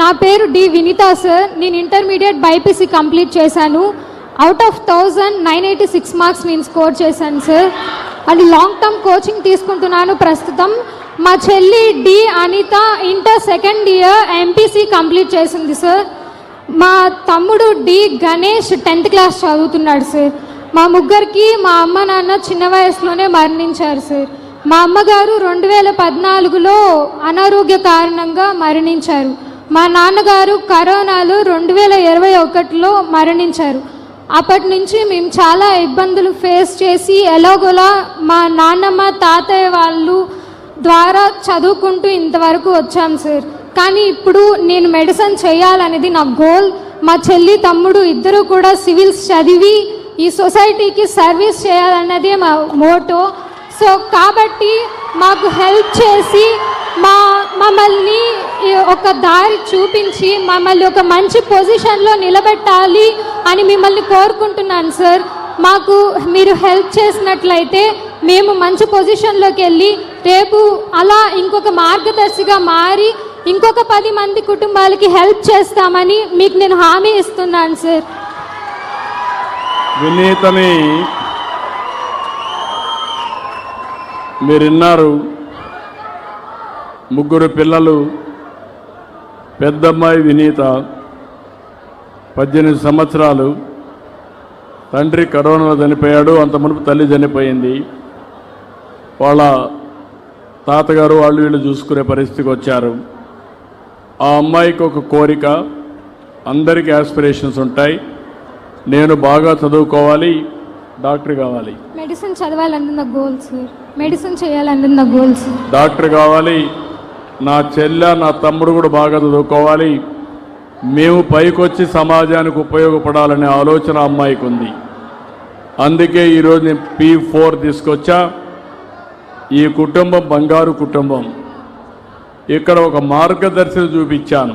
నా పేరు D Vineeta sir నేను ఇంటర్మీడియట్ బైపీసీ కంప్లీట్ చేశాను. Out of thousand nine eighty six marks నేను స్కోర్ చేశాను sir and long term coaching తీసుకుంటున్నాను ప్రస్తుతం. మా చెల్లి D Anitha inter second year MPC complete చేసింది సార్ మా తమ్ముడు డి గణేష్ టెన్త్ క్లాస్ చదువుతున్నాడు సార్ మా ముగ్గురికి మా అమ్మ నాన్న చిన్న వయసులోనే మరణించారు సార్ మా అమ్మగారు రెండు వేల పద్నాలుగులో అనారోగ్య కారణంగా మరణించారు. మా నాన్నగారు కరోనాలో రెండు వేల ఇరవై ఒకటిలో మరణించారు. అప్పటి నుంచి మేము చాలా ఇబ్బందులు ఫేస్ చేసి ఎలాగోలా మా నాన్నమ్మ తాతయ్య వాళ్ళు ద్వారా చదువుకుంటూ ఇంతవరకు వచ్చాం సార్ కానీ ఇప్పుడు నేను మెడిసిన్ చేయాలనేది నా గోల్ మా చెల్లి తమ్ముడు ఇద్దరు కూడా సివిల్స్ చదివి ఈ సొసైటీకి సర్వీస్ చేయాలన్నదే మా మోటో సో కాబట్టి మాకు హెల్ప్ చేసి మా మమ్మల్ని ఒక దారి చూపించి మమ్మల్ని ఒక మంచి పొజిషన్లో నిలబెట్టాలి అని మిమ్మల్ని కోరుకుంటున్నాను సార్ మాకు మీరు హెల్ప్ చేసినట్లయితే మేము మంచి పొజిషన్లోకి వెళ్ళి రేపు అలా ఇంకొక మార్గదర్శిగా మారి ఇంకొక పది మంది కుటుంబాలకి హెల్ప్ చేస్తామని మీకు నేను హామీ ఇస్తున్నాను సార్ వినీతని మీరున్నారు. ముగ్గురు పిల్లలు పెద్దమ్మాయి వినీత పద్దెనిమిది సంవత్సరాలు తండ్రి కరోనాలో చనిపోయాడు అంత మునుపు తల్లి చనిపోయింది. వాళ్ళ తాతగారు వాళ్ళు వీళ్ళు చూసుకునే పరిస్థితికి వచ్చారు. ఆ అమ్మాయికి ఒక కోరిక అందరికీ ఆస్పిరేషన్స్ ఉంటాయి. నేను బాగా చదువుకోవాలి డాక్టర్ కావాలి. మెడిసిన్ చదవాలన్నది నా గోల్ సార్ మెడిసిన్ చేయాలన్నది నా గోల్ సార్ డాక్టర్ కావాలి నా చెల్ల నా తమ్ముడు కూడా బాగా చదువుకోవాలి. మేము పైకొచ్చి సమాజానికి ఉపయోగపడాలనే ఆలోచన అమ్మాయికి ఉంది. అందుకే ఈరోజు నేను పీ ఫోర్ తీసుకొచ్చా. ఈ కుటుంబం బంగారు కుటుంబం. ఇక్కడ ఒక మార్గదర్శన చూపించాను.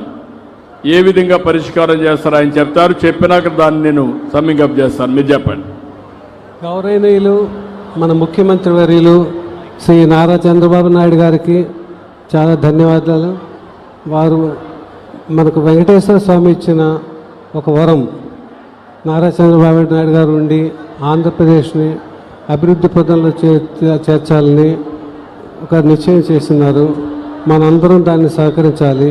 ఏ విధంగా పరిష్కారం చేస్తారు ఆయన చెప్తారు. చెప్పినాక దాన్ని నేను సమ్మింగ్ అప్ చేస్తాను. మీరు చెప్పండి. గౌరవనీయులు మన ముఖ్యమంత్రి వర్యులు శ్రీ నారా చంద్రబాబు నాయుడు గారికి చాలా ధన్యవాదాలు. వారు మనకు వెంకటేశ్వర స్వామి ఇచ్చిన ఒక వరం నారా చంద్రబాబు నాయుడు గారు ఉండి ఆంధ్రప్రదేశ్ని అభివృద్ధి పదంలో చేర్చాలని ఒక నిశ్చయం చేస్తున్నారు. మనందరం దాన్ని సహకరించాలి.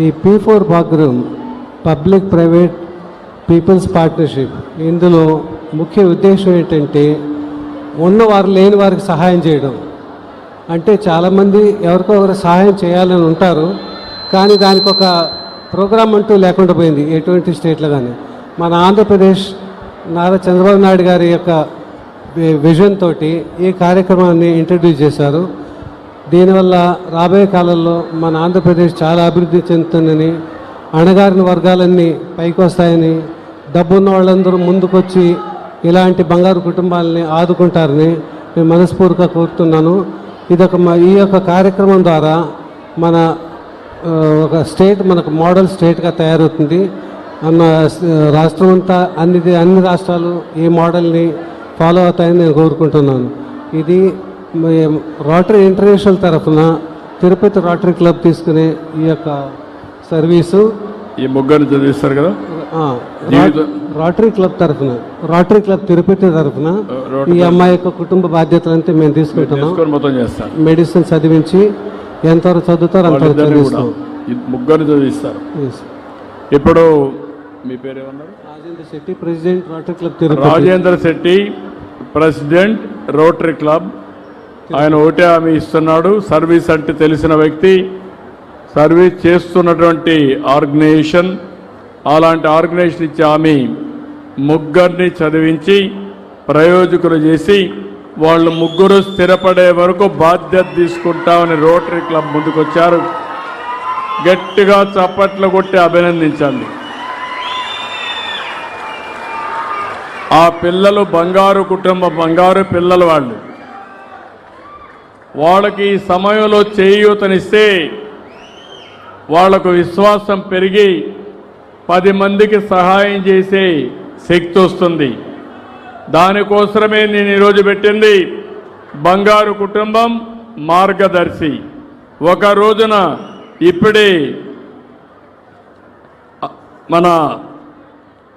ఈ P four programme public private people's partnership. ఇందులో ముఖ్య ఉద్దేశం ఏంటంటే ఉన్నవారు లేని వారికి సహాయం చేయడం. అంటే చాలామంది ఎవరికో ఒకరు సహాయం చేయాలని ఉంటారు కానీ దానికి ఒక ప్రోగ్రామ్ అంటూ లేకుండా పోయింది ఎటువంటి స్టేట్లో కానీ. మన ఆంధ్రప్రదేశ్ నారా చంద్రబాబు నాయుడు గారి యొక్క విజన్ తోటి ఈ కార్యక్రమాన్ని ఇంట్రడ్యూస్ చేశారు. దీనివల్ల రాబోయే కాలంలో మన ఆంధ్రప్రదేశ్ చాలా అభివృద్ధి చెందుతుందని అణగారిన వర్గాలన్నీ పైకి వస్తాయని డబ్బున్న వాళ్ళందరూ ముందుకొచ్చి ఇలాంటి బంగారు కుటుంబాలని ఆదుకుంటారని నేను మనస్ఫూర్తిగా కోరుతున్నాను. ఇదొక మ- ఈ యొక్క కార్యక్రమం ద్వారా మన ఒక స్టేట్ మనకు మోడల్ స్టేట్గా తయారవుతుంది. అన్న రాష్ట్రం అంతా అన్ని అన్ని రాష్ట్రాలు ఈ మోడల్ని ఫాలో అవుతాయని నేను కోరుకుంటున్నాను. ఇది రోటరీ ఇంటర్నేషనల్ తరఫున తిరుపతి రోటరీ క్లబ్ తీసుకునే ఈ యొక్క సర్వీసు. ఈ ముగ్గురు చదివిస్తారు కదా? రోటరీ క్లబ్ తరఫున రోటరీ క్లబ్ తిరుపతి తరఫున రోటరీ ఈ అమ్మాయి యొక్క కుటుంబ బాధ్యతలంతా మేము తీసుకుంటున్నాం. మెడిసిన్ చదివించి ఎంతవరకు చదువుతారో అంతవరకు చదివిస్తాం. ముగ్గురు చదివిస్తారు. ఇప్పుడు మీ పేరు ఏమన్నారు Rajendra Shetty president Rotary club Tirupati. Rajendra Shetty president Rotary club ఆయన ఒకటే హామీ ఇస్తున్నాడు. సర్వీస్ అంటే తెలిసిన వ్యక్తి. సర్వీస్ చేస్తున్నటువంటి ఆర్గనైజేషన్ అలాంటి ఆర్గనైజేషన్ ఇచ్చే హామీ ముగ్గురిని చదివించి ప్రయోజకులు చేసి వాళ్ళు ముగ్గురు స్థిరపడే వరకు బాధ్యత తీసుకుంటామని రోటరీ క్లబ్ ముందుకొచ్చారు. గట్టిగా చప్పట్లు కొట్టి అభినందించండి. ఆ పిల్లలు బంగారు కుటుంబ బంగారు పిల్లలు వాళ్ళు. వాళ్ళకి ఈ సమయంలో చేయూతనిస్తే వాళ్ళకు విశ్వాసం పెరిగి పది మందికి సహాయం చేసే శక్తి వస్తుంది. దానికోసమే నేను ఈరోజు పెట్టింది బంగారు కుటుంబం మార్గదర్శి. ఒక రోజున ఇప్పుడే మన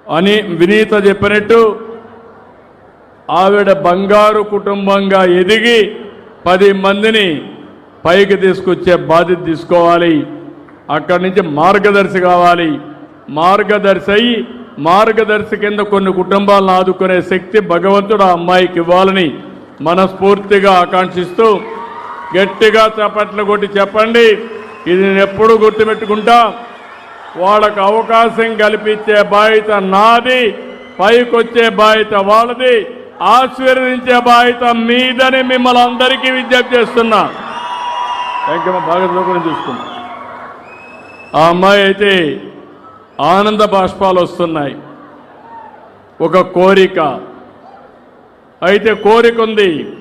అని వినీత చెప్పినట్టు ఆవిడ బంగారు కుటుంబంగా ఎదిగి పది మందిని పైకి తీసుకొచ్చే బాధ్యత తీసుకోవాలి. అక్కడి నుంచి మార్గదర్శి కావాలి. మార్గదర్శి అయి మార్గదర్శి కింద కొన్ని కుటుంబాలను ఆదుకునే శక్తి భగవంతుడు ఆ అమ్మాయికి ఇవ్వాలని మనస్ఫూర్తిగా ఆకాంక్షిస్తూ గట్టిగా చప్పట్లు కొట్టి చెప్పండి. ఇది నేను ఎప్పుడు గుర్తుపెట్టుకుంటా. వాళ్ళకు అవకాశం కల్పించే బాధ్యత నాది పైకొచ్చే బాధ్యత వాళ్ళది ఆశీర్వదించే బాధ్యత మీదని మిమ్మల్ని అందరికీ విజ్ఞప్తి చేస్తున్నా. థ్యాంక్ యూ బాగా చదువుకుని ఆ అమ్మాయి అయితే ఆనంద బాష్పాలు వస్తున్నాయి. ఒక కోరిక. అయితే కోరిక ఉంది.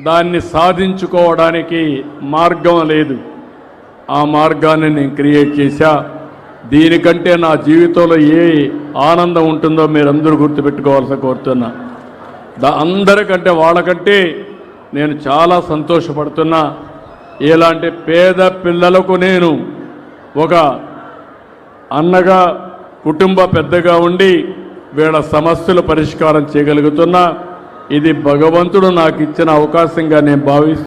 దాన్ని సాధించుకోవడానికి మార్గం లేదు. ఆ మార్గాన్ని నేను క్రియేట్ చేశా. దీనికంటే నా జీవితంలో ఏ ఆనందం ఉంటుందో మీరందరూ గుర్తుపెట్టుకోవాల్సి కోరుతున్నా. దా అందరికంటే వాళ్ళకంటే నేను చాలా సంతోషపడుతున్నా. ఇలాంటి పేద పిల్లలకు నేను ఒక అన్నగా కుటుంబ పెద్దగా ఉండి వీళ్ళ సమస్యలు పరిష్కారం చేయగలుగుతున్నా ఇది భగవంతుడు నాకు ఇచ్చిన అవకాశంగా నేను భావిస్తున్నాను